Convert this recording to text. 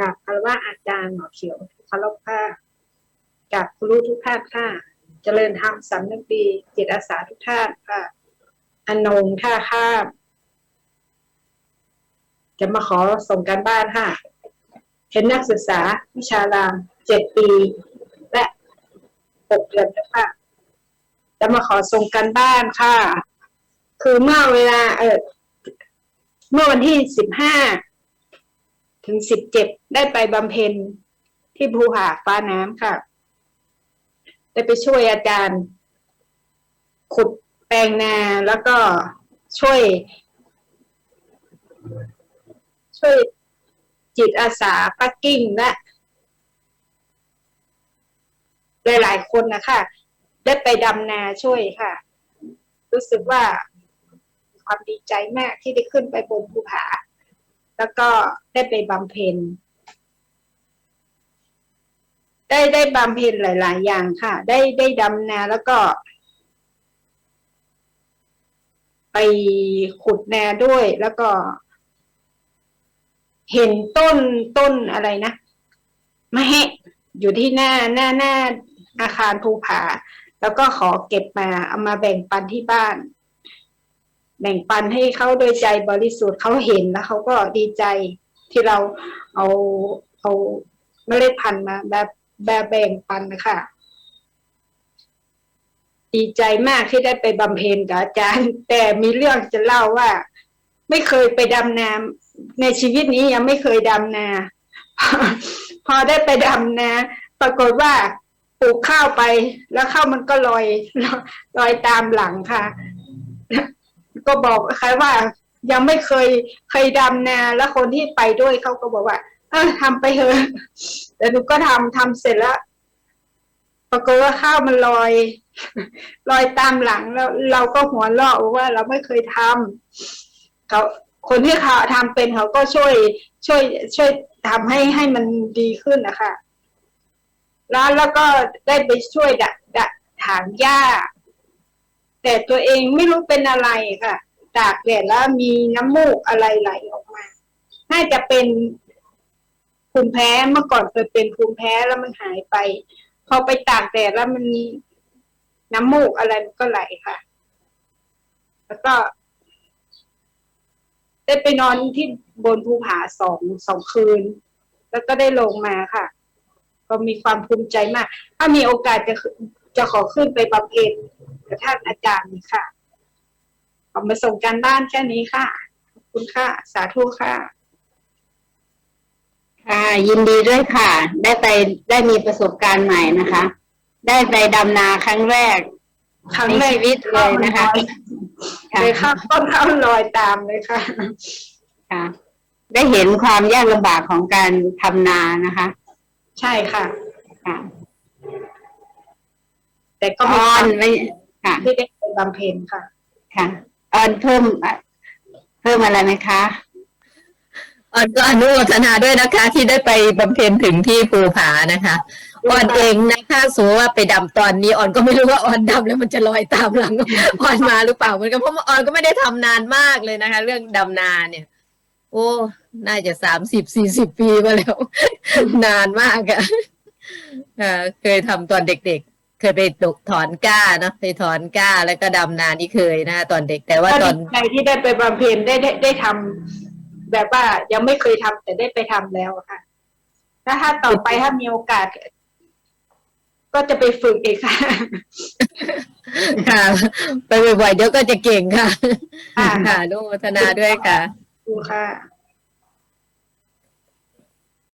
กับคารวะอาจารย์หมอเขียวคารพค่ะกับครูทุกท่านค่ะ เจริญธรรมสำนึกดีจิตอาสาทุกท่านค่ะอนงท่าข้ามจะมาขอส่งการบ้านค่ะ เห็นนักศึกษาวิชารามเจ็ดปี และหกเดือนแล้วค่ะ จะมาขอส่งการบ้านค่ะ คือเมื่อเวลาเออเมื่อวันที่สิบห้า ถึงสิบเจ็ดได้ไปบำเพ็ญที่ภูหาฟ้าน้ำค่ะ ได้ไปช่วยอาจารย์ ขุดแปลงนาแล้วก็ช่วย ช่วยจิตอาสาปักกิ้งและหลายๆคนนะคะได้ไปดำนาช่วยค่ะ รู้สึกว่าความดีใจมากที่ได้ขึ้นไปบนภูผา แล้วก็ได้ไปบำเพ็ญ ได้ได้บำเพ็ญหลาย ๆ อย่างค่ะ ได้ได้ดำนาแล้วก็ ไปขุดนาด้วย แล้วก็ เห็นต้นต้นอะไรนะมะเฮะอยู่ที่หน้าหน้าหน้าอาคารภูผา แล้วก็ขอเก็บมาเอามาแบ่งปันที่บ้าน แบ่งปันให้เขาโดยใจบริสุทธิ์เขาเห็นแล้วเขาก็ดีใจที่เราเอาเอาเมล็ดพันธุ์มาแบบแบบแบ่งปันนะคะดีใจมากที่ได้ไปบำเพ็ญกับอาจารย์ แต่มีเรื่องจะเล่าว่า ไม่เคยไปดำน้ำในชีวิตนี้ยังไม่เคยดำนา พอได้ไปดำนาปรากฏว่าปลูกข้าวไป แล้วข้าวมันก็ลอยลอยตามหลังค่ะ ก็บอกใครว่า ยังไม่เคยเคยดำนาแล้วคนที่ไปด้วยเขาก็บอกว่า เออทำไปเถอะแต่หนูก็ทำทำเสร็จแล้วปรากฏว่าข้าวมันลอย ลอยตามหลังแล้วเราก็หัวเราะว่าเราไม่เคยทำเขาคนที่เขาทำเป็นเขาก็ช่วย ช่วย ช่วยทำให้ให้มันดีขึ้นนะคะแล้วแล้วก็ได้ไปช่วยดะดะถางหญ้า แต่ตัวเองไม่รู้เป็นอะไรค่ะ ตากแดดแล้วมีน้ำมูกอะไรไหลออกมา น่าจะเป็นภูมิแพ้เมื่อก่อนเคยเป็นภูมิแพ้แล้วมันหายไป พอไปตากแดดแล้วมันมีน้ำมูกอะไรมันก็ไหลค่ะ แล้วก็ ได้ไปนอนที่บนภูผาสองสองคืน แล้วก็ได้ลงมาค่ะ ก็มีความภูมิใจมาก ถ้ามีโอกาสจะ จะขอขึ้นไปบำเพ็ญกับท่านอาจารย์ค่ะขอมาส่งการบ้านแค่นี้ค่ะ ขอบคุณค่ะ สาธุค่ะ ค่ะยินดีด้วยค่ะ ได้ไปได้มีประสบการณ์ใหม่นะคะ ได้ไปดำนาครั้งแรกครั้งในแรกชีวิตเลยนะคะค่ะเลยข้าวต้นข้าวลอยตามเลยค่ะ ค่ะ ได้เห็นความยากลำบากของการทำนานะคะ ใช่ค่ะค่ะ แต่ก็อมีคอวามนไม่ค่ะที่ได้ไปบำเพ็ญค่ะ ค่ะออนเพิ่มอะเพิ่มอะไรไหมคะออนก็อนุโมทนาด้วยนะคะ ที่ได้ไปบำเพ็ญถึงที่ภูผานะคะออนเองนะคะสมมติว่าไปดำตอนนี้ออนก็ไม่รู้ว่าออนดำแล้วมันจะลอยตามหลังออนมาหรือเปล่าเหมือนกันเพราะว่าออนก็ไม่ได้ทำนานมากเลยนะคะ เรื่องดำนาเนี่ย โอ้ น่าจะสามสิบสี่สิบปีมาแล้ว นานมากอะค่ะเคยทำตอนเด็กๆ เคยไปตกถอนก้าเนอะไปถอนก้าแล้วก็ดำนานี่เคยนะ ตอนเด็กแต่ว่าก็ตอนดีใจที่ได้ไปบำเพ็ญได้ได้ได้ทำแบบว่ายังไม่เคยทำแต่ได้ไปทำแล้วอะค่ะถ้าถ้าต่อไปถ้ามีโอกาส ก็จะไปฝึกอีกค่ะ ค่ะ ไปบ่อยๆเดี๋ยวก็จะเก่งค่ะ ค่ะค่ะอนุโมทนาด้วยค่ะดูค่ะ